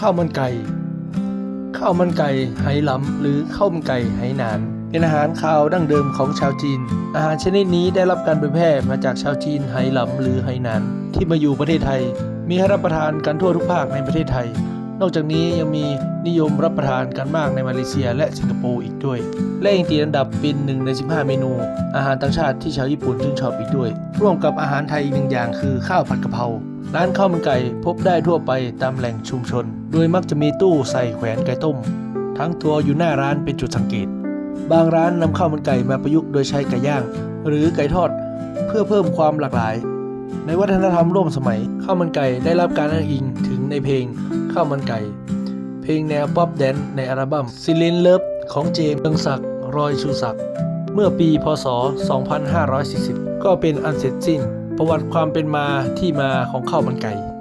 ข้าวมันไก่ข้าวมันไก่ไหหลำหรือข้าวมันไก่ไหหนานเป็นอาหารคาวดั้งเดิมของชาวจีน อาหารชนิดนี้ได้รับการเผยแพร่มาจากชาวจีนไหหลำหรือไหหนาน ที่มาอยู่ประเทศไทย มีให้รับประทานกันทั่วทุกภาคในประเทศไทย นอกจากนี้ยังมีนิยมรับประทานกันมากในมาเลเซียและสิงคโปร์อีกด้วย และยังติดอันดับเป็นหนึ่งใน 15 เมนู อาหารต่างชาติที่ชาวญี่ปุ่นชื่นชอบอีกด้วย ร่วมกับอาหารไทยอีกหนึ่งอย่างคือข้าวผัดกะเพรา ร้านข้าวมันไก่พบได้ทั่วไปตามแหล่งชุมชน โดยมักจะมีตู้ใส่แขวนไก่ต้ม ทั้งตัวอยู่หน้าร้านเป็นจุดสังเกต บางร้านนำข้าวมันไก่มาประยุกต์โดยใช้ไก่ย่าง หรือไก่ทอด เพื่อเพิ่มความหลากหลาย ในวัฒนธรรมร่วมสมัยข้าวมันไก่ได้รับการอ้างอิงถึงในเพลงข้าวมันไก่ เพลงแนวป๊อปแดนซ์ในอัลบั้มซิลินเลิฟของเจมส์เรืองศักดิ์รอยชูศักดิ์เมื่อปีพศ 2540 ก็เป็นอันเสร็จสิ้น ประวัติความเป็นมาที่มาของข้าวมันไก่